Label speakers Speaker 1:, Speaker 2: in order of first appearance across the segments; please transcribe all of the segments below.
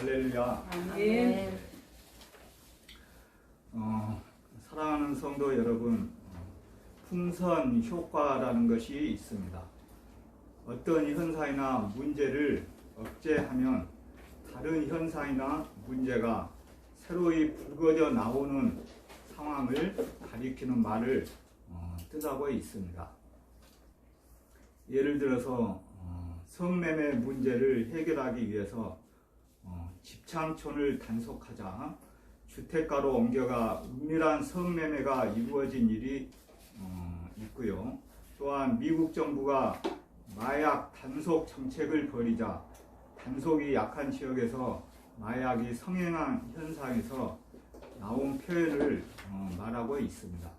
Speaker 1: 할렐루야.
Speaker 2: 아멘.
Speaker 1: 어, 사랑하는 성도 여러분, 어, 풍선 효과라는 것이 있습니다. 어떤 현상이나 문제를 억제하면 다른 현상이나 문제가 새로이 불거져 나오는 상황을 가리키는 말을 어, 뜻하고 있습니다. 예를 들어서 어, 성매매 문제를 해결하기 위해서 어, 집창촌을 단속하자 주택가로 옮겨가 은밀한 성매매가 이루어진 일이 어, 있고요. 또한 미국 정부가 마약 단속 정책을 벌이자 단속이 약한 지역에서 마약이 성행한 현상에서 나온 표현을 어, 말하고 있습니다.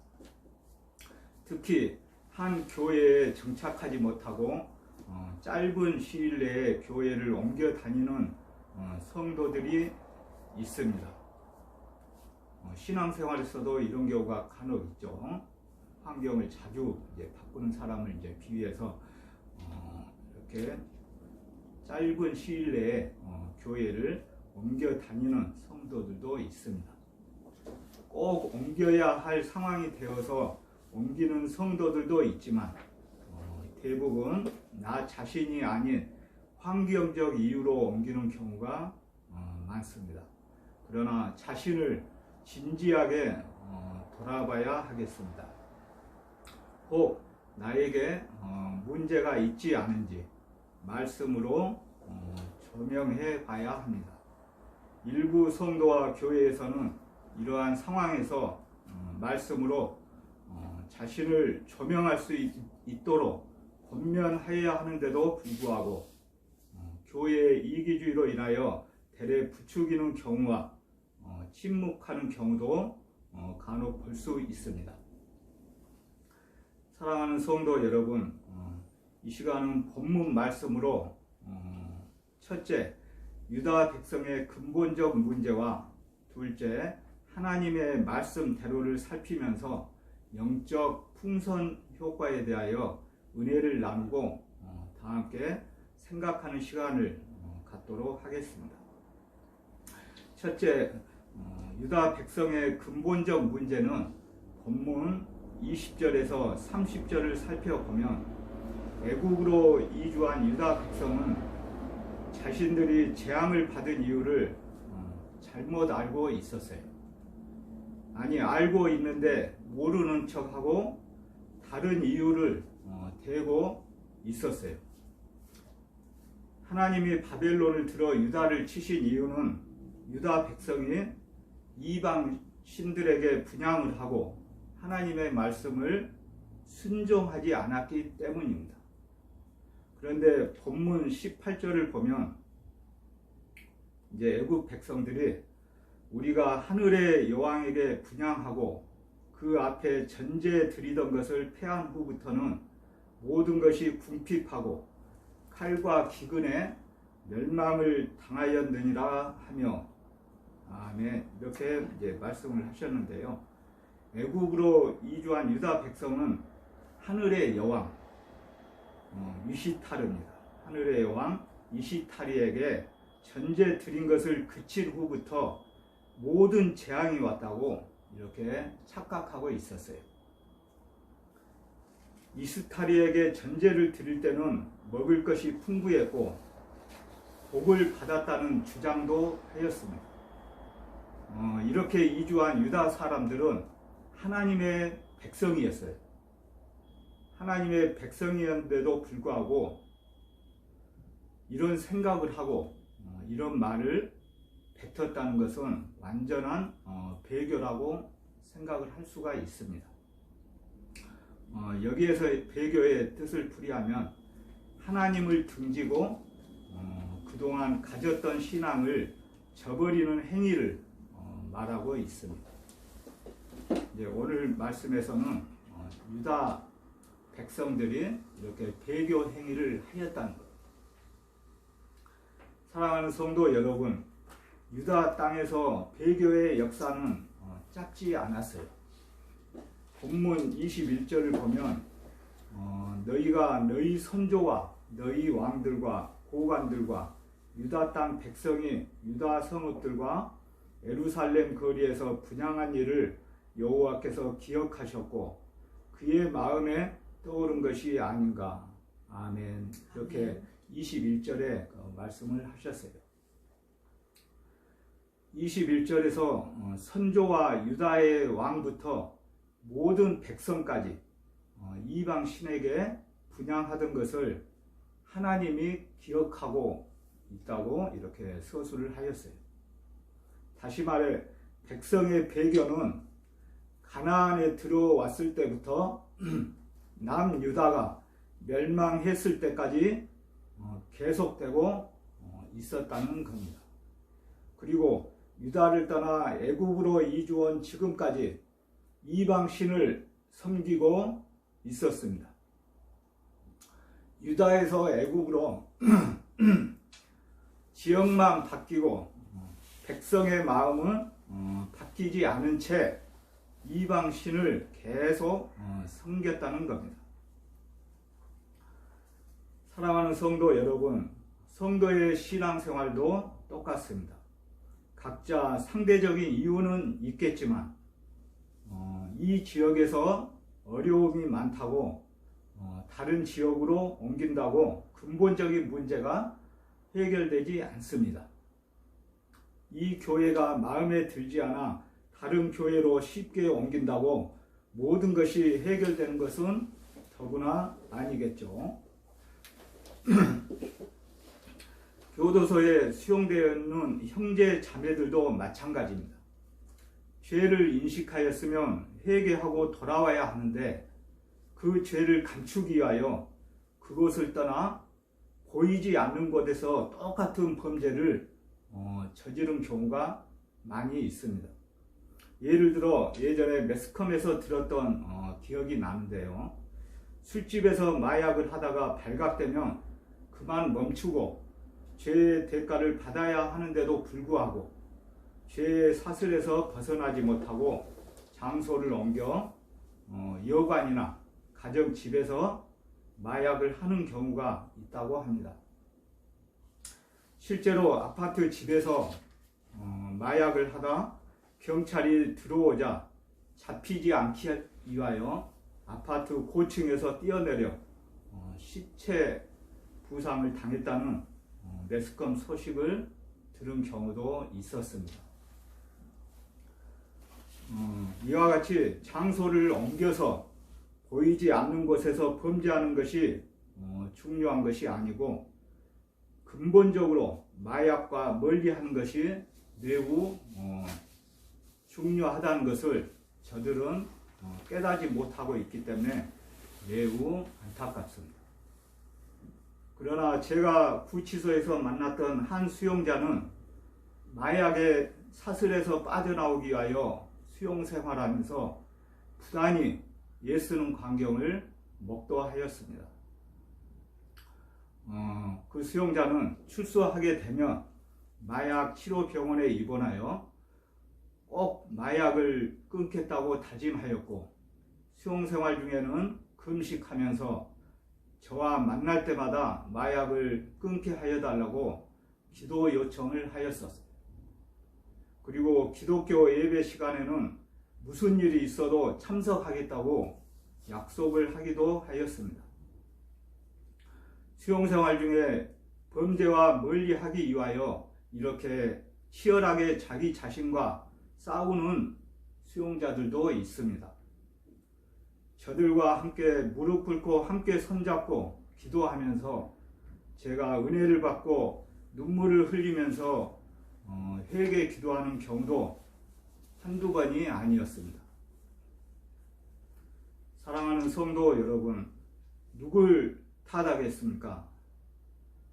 Speaker 1: 특히 한 교회에 정착하지 못하고 어, 짧은 시일 내에 교회를 옮겨 다니는 어, 성도들이 있습니다. 어, 신앙생활에서도 이런 경우가 간혹 있죠. 환경을 자주 이제 바꾸는 사람을 이제 비유해서 어, 이렇게 짧은 시일 내에 어, 교회를 옮겨 다니는 성도들도 있습니다. 꼭 옮겨야 할 상황이 되어서 옮기는 성도들도 있지만 어, 대부분 나 자신이 아닌 환경적 이유로 옮기는 경우가 어, 많습니다. 그러나 자신을 진지하게 어, 돌아봐야 하겠습니다. 혹 나에게 어, 문제가 있지 않은지 말씀으로 어, 조명해 봐야 합니다. 일부 성도와 교회에서는 이러한 상황에서 어, 말씀으로 어, 자신을 조명할 수 있, 있도록 권면하여야 하는데도 불구하고 어, 교회의 이기주의로 인하여 대래 부추기는 경우와 어, 침묵하는 경우도 어, 간혹 볼 수 있습니다. 사랑하는 성도 여러분, 어, 이 시간은 본문 말씀으로 어, 첫째, 유다 백성의 근본적 문제와 둘째, 하나님의 말씀대로를 살피면서 영적 풍선 효과에 대하여 은혜를 나누고 어, 다 함께 생각하는 시간을 어, 갖도록 하겠습니다. 첫째, 어, 유다 백성의 근본적 문제는 본문 20절에서 30절을 살펴보면 애국으로 이주한 유다 백성은 자신들이 재앙을 받은 이유를 어, 잘못 알고 있었어요. 아니 알고 있는데 모르는 척하고 다른 이유를 어, 대고 있었어요. 하나님이 바벨론을 들어 유다를 치신 이유는 유다 백성이 이방 신들에게 분양을 하고 하나님의 말씀을 순종하지 않았기 때문입니다. 그런데 본문 18절을 보면 이제 애국 백성들이 우리가 하늘의 여왕에게 분양하고 그 앞에 전제 드리던 것을 패한 후부터는 모든 것이 궁핍하고 칼과 기근에 멸망을 당하였느니라 하며 아멘 이렇게 이제 말씀을 하셨는데요. 애국으로 이주한 유다 백성은 하늘의 여왕 어, 이시타르입니다. 하늘의 여왕 이시타리에게 전제 드린 것을 그친 후부터 모든 재앙이 왔다고 이렇게 착각하고 있었어요. 이스타리에게 전제를 드릴 때는 먹을 것이 풍부했고 복을 받았다는 주장도 하였습니다. 어, 이렇게 이주한 유다 사람들은 하나님의 백성이었어요. 하나님의 백성이었는데도 불구하고 이런 생각을 하고 어, 이런 말을 뱉었다는 것은 완전한 어, 배교라고 생각을 할 수가 있습니다. 어, 여기에서 배교의 뜻을 풀이하면 하나님을 등지고 어, 그동안 가졌던 신앙을 저버리는 행위를 어, 말하고 있습니다. 이제 오늘 말씀에서는 어, 유다 백성들이 이렇게 배교 행위를 하였다는 것. 사랑하는 성도 여러분, 유다 땅에서 배교의 역사는 어, 짧지 않았어요. 본문 21절을 보면 어, 너희가 너희 선조와 너희 왕들과 고관들과 유다 땅 백성이 유다 성읍들과 에루살렘 거리에서 분양한 일을 여호와께서 기억하셨고 그의 마음에 떠오른 것이 아닌가. 아멘. 이렇게
Speaker 2: 아멘.
Speaker 1: 21절에 말씀을 하셨어요. 21절에서 어, 선조와 유다의 왕부터 모든 백성까지 어, 이방 신에게 분양하던 것을 하나님이 기억하고 있다고 이렇게 서술을 하였어요. 다시 말해 백성의 배교는 가나안에 들어왔을 때부터 남유다가 멸망했을 때까지 어, 계속되고 어, 있었다는 겁니다. 그리고 유다를 떠나 애굽으로 이주한 지금까지 이방 신을 섬기고 있었습니다. 유다에서 애굽으로 지역만 바뀌고 어, 백성의 마음은 어, 바뀌지 않은 채 이방 신을 계속 어, 섬겼다는 겁니다. 사랑하는 성도 여러분, 성도의 신앙생활도 똑같습니다. 각자 상대적인 이유는 있겠지만 어, 이 지역에서 어려움이 많다고 어, 다른 지역으로 옮긴다고 근본적인 문제가 해결되지 않습니다. 이 교회가 마음에 들지 않아 다른 교회로 쉽게 옮긴다고 모든 것이 해결되는 것은 더구나 아니겠죠. 교도소에 수용되어 있는 형제 자매들도 마찬가지입니다. 죄를 인식하였으면 회개하고 돌아와야 하는데 그 죄를 감추기 위하여 그곳을 떠나 보이지 않는 곳에서 똑같은 범죄를 어, 저지른 경우가 많이 있습니다. 예를 들어 예전에 매스컴에서 들었던 어, 기억이 나는데요. 술집에서 마약을 하다가 발각되면 그만 멈추고 죄의 대가를 받아야 하는데도 불구하고 죄의 사슬에서 벗어나지 못하고 장소를 옮겨 어, 여관이나 가정 집에서 마약을 하는 경우가 있다고 합니다. 실제로 아파트 집에서 어, 마약을 하다 경찰이 들어오자 잡히지 않기 위하여 아파트 고층에서 뛰어내려 어, 시체 부상을 당했다는 어, 매스컴 소식을 들은 경우도 있었습니다. 어, 이와 같이 장소를 옮겨서 보이지 않는 곳에서 범죄하는 것이 어, 중요한 것이 아니고 근본적으로 마약과 멀리하는 것이 매우 어, 중요하다는 것을 저들은 어, 깨닫지 못하고 있기 때문에 매우 안타깝습니다. 그러나 제가 구치소에서 만났던 한 수용자는 마약의 사슬에서 빠져나오기 위하여 수용 생활하면서 부단히 예쓰는 광경을 목도하였습니다. 어, 그 수용자는 출소하게 되면 마약 치료 병원에 입원하여 꼭 마약을 끊겠다고 다짐하였고 수용 생활 중에는 금식하면서 저와 만날 때마다 마약을 끊게 하여 달라고 기도 요청을 하였었어요. 그리고 기독교 예배 시간에는 무슨 일이 있어도 참석하겠다고 약속을 하기도 하였습니다. 수용 생활 중에 범죄와 멀리 하기 위하여 이렇게 치열하게 자기 자신과 싸우는 수용자들도 있습니다. 저들과 함께 무릎 꿇고 함께 손잡고 기도하면서 제가 은혜를 받고 눈물을 흘리면서 어, 회개 기도하는 경우도 한두 번이 아니었습니다. 사랑하는 성도 여러분, 누굴 탓하겠습니까?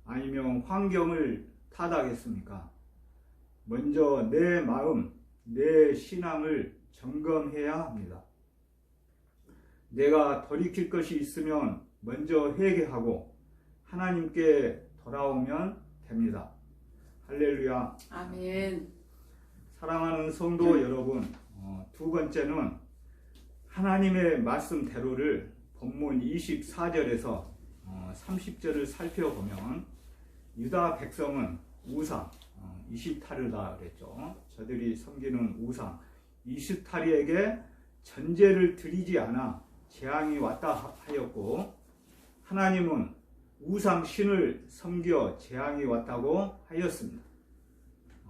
Speaker 1: 아니면 환경을 탓하겠습니까? 먼저 내 마음, 내 신앙을 점검해야 합니다. 내가 돌이킬 것이 있으면 먼저 회개하고 하나님께 돌아오면 됩니다. 할렐루야.
Speaker 2: 아멘.
Speaker 1: 사랑하는 성도 여러분, 어, 두 번째는 하나님의 말씀대로를 본문 24절에서 어, 30절을 살펴보면 유다 백성은 우상 어, 이시타르다 그랬죠. 저들이 섬기는 우상 이시타르에게 전제를 드리지 않아 재앙이 왔다 하였고 하나님은 우상 신을 섬겨 재앙이 왔다고 하였습니다.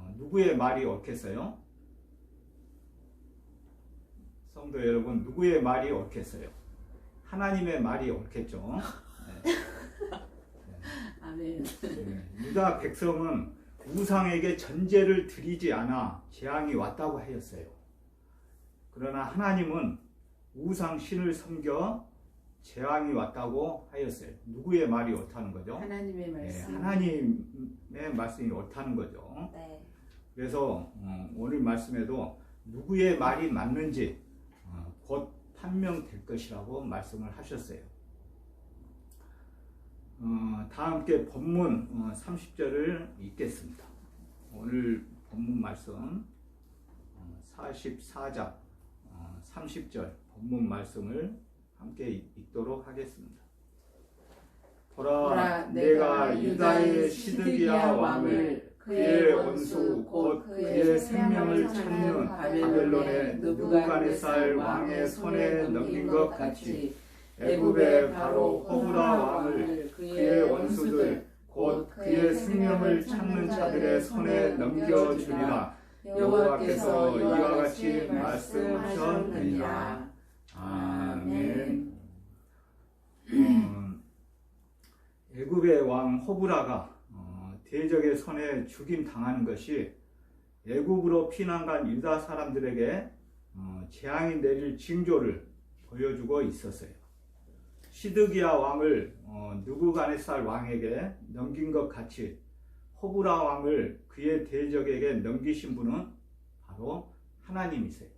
Speaker 1: 어, 누구의 말이 옳겠어요? 성도 여러분 누구의 말이 옳겠어요? 하나님의 말이 옳겠죠. 네.
Speaker 2: 아멘.
Speaker 1: 네, 유다 백성은 우상에게 전제를 드리지 않아 재앙이 왔다고 하였어요. 그러나 하나님은 우상 신을 섬겨 재앙이 왔다고 하였어요. 누구의 말이 옳다는 거죠?
Speaker 2: 하나님의
Speaker 1: 네,
Speaker 2: 말씀.
Speaker 1: 하나님의 말씀이 옳다는 거죠.
Speaker 3: 네.
Speaker 1: 그래서 어, 오늘 말씀에도 누구의 말이 맞는지 어, 곧 판명될 것이라고 말씀을 하셨어요. 어, 다 함께 본문 어, 30절을 읽겠습니다. 오늘 본문 말씀 어, 44장 어, 30절 본문 말씀을 함께 읽- 읽도록 하겠습니다. 보라,
Speaker 2: 보라
Speaker 1: 내가 유다의 시드기야 왕을 그의 원수 곧 그의 생명을 찾는 바벨론의 느부갓네살 왕의 손에 넘긴 것 같이 애굽의 바로 호브라 왕을 그의 원수들 곧 그의 생명을 찾는 자들의 손에 넘겨주리라. 여호와께서 이와 같이 말씀하셨느니라. 아멘. 음, 애굽의 왕 호브라가 어, 대적의 손에 죽임 당하는 것이 애굽으로 피난간 유다 사람들에게 어, 재앙이 내릴 징조를 보여주고 있었어요. 시드기야 왕을 어, 누구가네살 왕에게 넘긴 것 같이 호브라 왕을 그의 대적에게 넘기신 분은 바로 하나님이세요.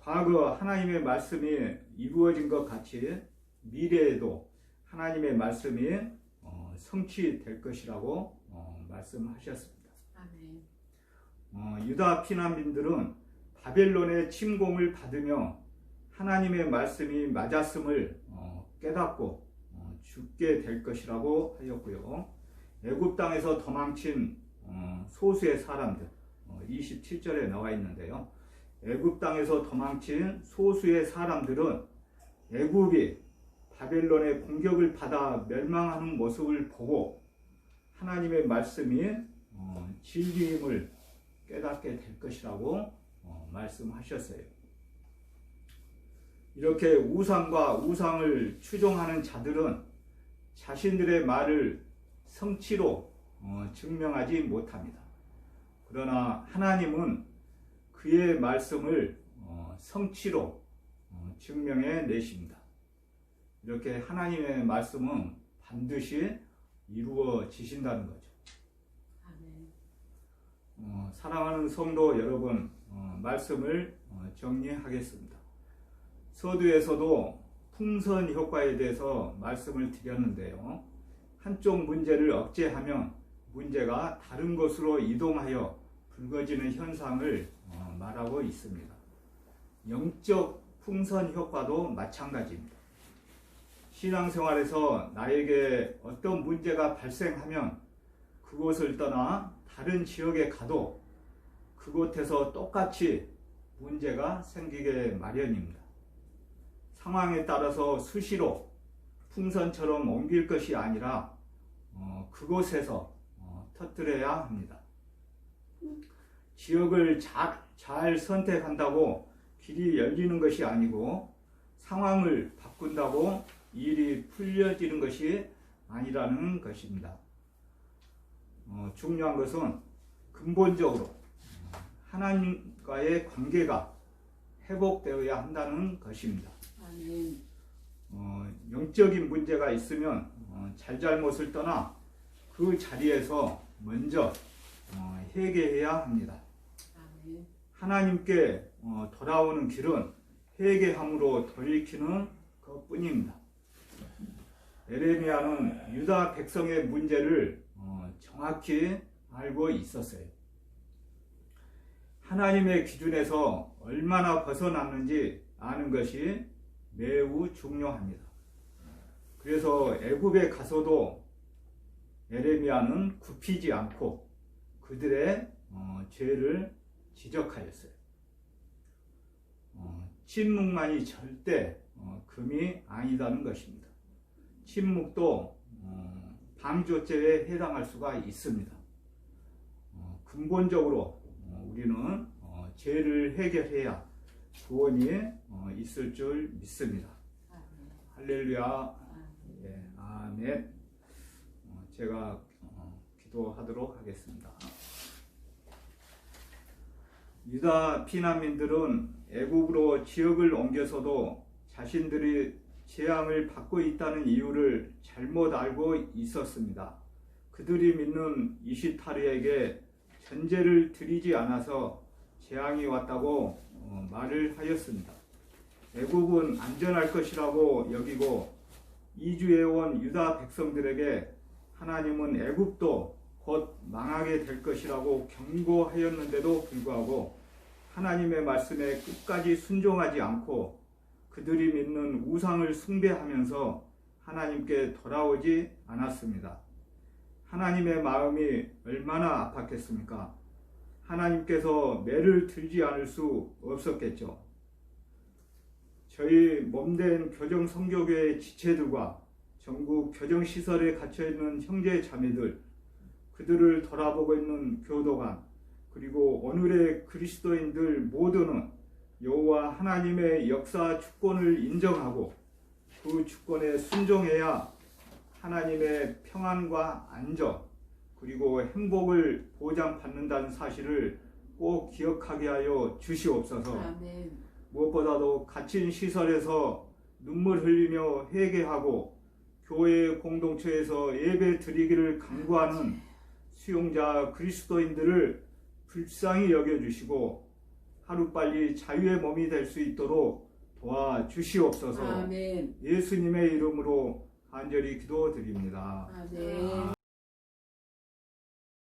Speaker 1: 과거 하나님의 말씀이 이루어진 것 같이 미래에도 하나님의 말씀이 어, 성취될 것이라고 어, 말씀하셨습니다.
Speaker 2: 아멘.
Speaker 1: 어, 유다 피난민들은 바벨론의 침공을 받으며 하나님의 말씀이 맞았음을 어, 깨닫고 어, 죽게 될 것이라고 하였고요. 애굽 땅에서 도망친 어, 소수의 사람들 어, 27절에 나와 있는데요. 애굽 땅에서 도망친 소수의 사람들은 애굽이 바벨론의 공격을 받아 멸망하는 모습을 보고 하나님의 말씀이 어, 진리임을 깨닫게 될 것이라고 어, 말씀하셨어요. 이렇게 우상과 우상을 추종하는 자들은 자신들의 말을 성취로 어, 증명하지 못합니다. 그러나 하나님은 그의 말씀을 어, 성취로 어, 증명해 내십니다. 이렇게 하나님의 말씀은 반드시 이루어지신다는 거죠. 어, 사랑하는 성도 여러분, 어, 말씀을 어, 정리하겠습니다. 서두에서도 풍선 효과에 대해서 말씀을 드렸는데요. 한쪽 문제를 억제하면 문제가 다른 곳으로 이동하여 붉어지는 현상을 어, 말하고 있습니다. 영적 풍선 효과도 마찬가지입니다. 신앙생활에서 나에게 어떤 문제가 발생하면 그곳을 떠나 다른 지역에 가도 그곳에서 똑같이 문제가 생기게 마련입니다. 상황에 따라서 수시로 풍선처럼 옮길 것이 아니라 어, 그곳에서 어, 터뜨려야 합니다. 지역을 잘, 잘 선택한다고 길이 열리는 것이 아니고 상황을 바꾼다고 일이 풀려지는 것이 아니라는 것입니다. 어, 중요한 것은 근본적으로 하나님과의 관계가 회복되어야 한다는 것입니다. 어, 영적인 문제가 있으면 어, 잘잘못을 떠나 그 자리에서 먼저 어, 회개해야 합니다. 하나님께 어, 돌아오는 길은 회개함으로 돌이키는 것뿐입니다. 에레미야는 유다 백성의 문제를 어, 정확히 알고 있었어요. 하나님의 기준에서 얼마나 벗어났는지 아는 것이 매우 중요합니다. 그래서 애굽에 가서도 에레미야는 굽히지 않고 그들의 어, 죄를 지적하였어요. 어, 침묵만이 절대 어, 금이 아니다는 것입니다. 침묵도 어, 방조죄에 해당할 수가 있습니다. 어, 근본적으로 어, 우리는 어, 죄를 해결해야 구원이 어, 있을 줄 믿습니다. 할렐루야. 예, 아멘. 어, 제가 어, 기도하도록 하겠습니다. 유다 피난민들은 애국으로 지역을 옮겨서도 자신들이 재앙을 받고 있다는 이유를 잘못 알고 있었습니다. 그들이 믿는 이시타르에게 전제를 드리지 않아서 재앙이 왔다고 어, 말을 하였습니다. 애국은 안전할 것이라고 여기고 이주해 온 유다 백성들에게 하나님은 애굽도 곧 망하게 될 것이라고 경고하였는데도 불구하고 하나님의 말씀에 끝까지 순종하지 않고 그들이 믿는 우상을 숭배하면서 하나님께 돌아오지 않았습니다. 하나님의 마음이 얼마나 아팠겠습니까? 하나님께서 매를 들지 않을 수 없었겠죠. 저희 몸된 교정 성교교회 지체들과 전국 교정 시설에 갇혀 있는 형제 자매들 그들을 돌아보고 있는 교도관 그리고 오늘의 그리스도인들 모두는 여호와 하나님의 역사 주권을 인정하고 그 주권에 순종해야 하나님의 평안과 안전 그리고 행복을 보장받는다는 사실을 꼭 기억하게 하여 주시옵소서.
Speaker 2: 아멘.
Speaker 1: 무엇보다도 갇힌 시설에서 눈물 흘리며 회개하고 교회 공동체에서 예배 드리기를 강구하는 수용자 그리스도인들을 불쌍히 여겨 주시고 하루빨리 자유의 몸이 될 수 있도록 도와주시옵소서
Speaker 2: 아멘.
Speaker 1: 예수님의 이름으로 간절히 기도드립니다.
Speaker 2: 아멘.